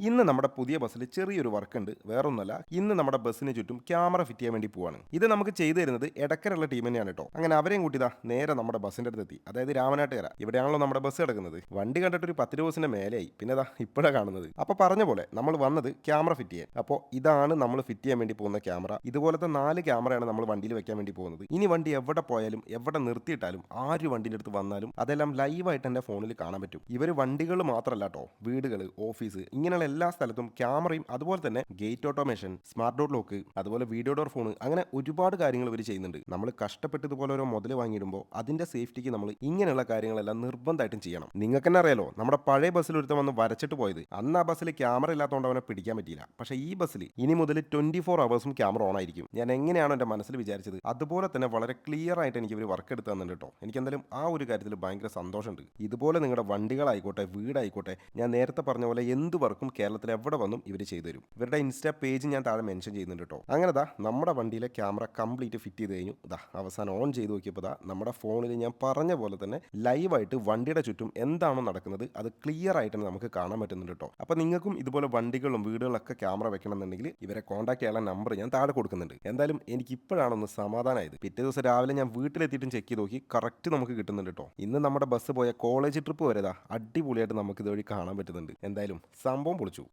ഇന്ന് നമ്മുടെ പുതിയ ബസ്സിൽ ചെറിയൊരു വർക്ക് ഉണ്ട് വേറൊന്നുമല്ല. ഇന്ന് നമ്മുടെ ബസ്സിന് ചുറ്റും ക്യാമറ ഫിറ്റ് ചെയ്യാൻ വേണ്ടി പോവാണ്. ഇത് നമുക്ക് ചെയ്തു തരുന്നത് ഇടക്കരുള്ള ടീം തന്നെയാണ് കേട്ടോ. അങ്ങനെ അവരെയും കൂട്ടിയതാ നേരെ നമ്മുടെ ബസ്സിന്റെ അടുത്ത് എത്തി. അതായത് രാമനാട്ടുകര. ഇവിടെയാണല്ലോ നമ്മുടെ ബസ് കിടക്കുന്നത്. വണ്ടി കണ്ടിട്ട് ഒരു പത്ത് ദിവസത്തിന്റെ മേലെയായി. പിന്നെ ഇതാ ഇപ്പോഴാണ് കാണുന്നത്. അപ്പോൾ പറഞ്ഞ പോലെ നമ്മൾ വന്നത് ക്യാമറ ഫിറ്റ് ചെയ്യാൻ. അപ്പോൾ ഇതാണ് നമ്മൾ ഫിറ്റ് ചെയ്യാൻ വേണ്ടി പോകുന്ന ക്യാമറ. ഇതുപോലത്തെ നാല് ക്യാമറയാണ് നമ്മൾ വണ്ടിയിൽ വെക്കാൻ വേണ്ടി പോകുന്നത്. ഇനി വണ്ടി എവിടെ പോയാലും എവിടെ നിർത്തിയിട്ടാലും ആര് വണ്ടിന്റെ അടുത്ത് വന്നാലും അതെല്ലാം ലൈവായിട്ട് എന്റെ ഫോണിൽ കാണാൻ പറ്റും. ഇവർ വണ്ടികൾ മാത്രമല്ല കേട്ടോ. വീടുകൾ ഓഫീസ് ഇങ്ങനെയുള്ള എല്ലാ സ്ഥലത്തും ക്യാമറയും അതുപോലെ തന്നെ gate automation smart door lock അതുപോലെ വീഡിയോ ഡോർ ഫോൺ അങ്ങനെ ഒരുപാട് കാര്യങ്ങൾ ഇവർ ചെയ്യുന്നുണ്ട്. നമ്മൾ കഷ്ടപ്പെട്ട് ഇതുപോലെ ഓരോ മുതൽ വാങ്ങിയിടുമ്പോൾ അതിന്റെ സേഫ്റ്റിക്ക് നമ്മൾ ഇങ്ങനെയുള്ള കാര്യങ്ങളെല്ലാം നിർബന്ധമായിട്ടും ചെയ്യണം. നിങ്ങൾക്ക് തന്നെ അറിയാലോ നമ്മുടെ പഴയ ബസ്സിൽ ഒരുത്തം വന്ന് വരച്ചിട്ട് പോയത്. അന്ന് ആ ബസ്സിൽ ക്യാമറ ഇല്ലാത്തതുകൊണ്ട് അവനെ പിടിക്കാൻ പറ്റിയില്ല. പക്ഷേ ഈ ബസ്സിൽ ഇനി മുതൽ ട്വന്റി ഫോർ അവേഴ്സും ക്യാമറ ഓൺ ആയിരിക്കും. ഞാൻ എങ്ങനെയാണോ എന്റെ മനസ്സിൽ വിചാരിച്ചത്. അതുപോലെ തന്നെ വളരെ ക്ലിയർ ആയിട്ട് എനിക്ക് ഇവർ വർക്ക് എടുത്ത് തന്നിട്ടുണ്ട് കേട്ടോ. എനിക്ക് എന്തായാലും ആ ഒരു കാര്യത്തിൽ ഭയങ്കര സന്തോഷമുണ്ട്. ഇതുപോലെ നിങ്ങളുടെ വണ്ടികളായിക്കോട്ടെ വീടായിക്കോട്ടെ ഞാൻ നേരത്തെ പറഞ്ഞ പോലെ എന്ത് വർക്കും കേരളത്തിൽ എവിടെ വന്നും ഇവർ ചെയ്തു തരും. ഇവരുടെ ഇൻസ്റ്റാ പേജ് ഞാൻ താഴെ മെൻഷൻ ചെയ്യുന്നുണ്ട് കേട്ടോ അങ്ങനെ ദാ നമ്മുടെ വണ്ടിയിലെ ക്യാമറ കംപ്ലീറ്റ് ഫിറ്റ് ചെയ്ത് കഴിഞ്ഞു. ദാ അവസാനം ഓൺ ചെയ്ത് നോക്കിയപ്പോൾ ദാ നമ്മുടെ ഫോണിൽ ഞാൻ പറഞ്ഞ പോലെ തന്നെ ലൈവായിട്ട് വണ്ടിയുടെ ചുറ്റും എന്താണോ നടക്കുന്നത് അത് ക്ലിയർ ആയിട്ട് നമുക്ക് കാണാൻ പറ്റുന്നുണ്ട് കേട്ടോ അപ്പോൾ നിങ്ങൾക്കും ഇതുപോലെ വണ്ടികളും വീടുകളൊക്കെ ക്യാമറ വെക്കണമെന്നുണ്ടെങ്കിൽ ഇവരെ കോൺടാക്ട് ചെയ്യാനുള്ള നമ്പർ ഞാൻ താഴെ കൊടുക്കുന്നുണ്ട്. എന്തായാലും എനിക്ക് ഇപ്പോഴാണൊന്ന് സമാധാനമായത് പിറ്റേ ദിവസം രാവിലെ ഞാൻ വീട്ടിലെത്തിയിട്ടും ചെക്ക് ചെയ്ത് നോക്കി കറക്റ്റ് നമുക്ക് കിട്ടുന്നുണ്ട് കേട്ടോ ഇന്ന് നമ്മുടെ ബസ് പോയ കോളേജ് ട്രിപ്പ് വരെ ദാ അടിപൊളിയായിട്ട് നമുക്ക് ഇതുവഴി കാണാൻ പറ്റുന്നുണ്ട്. എന്തായാലും സംഭവം പൊളിച്ചു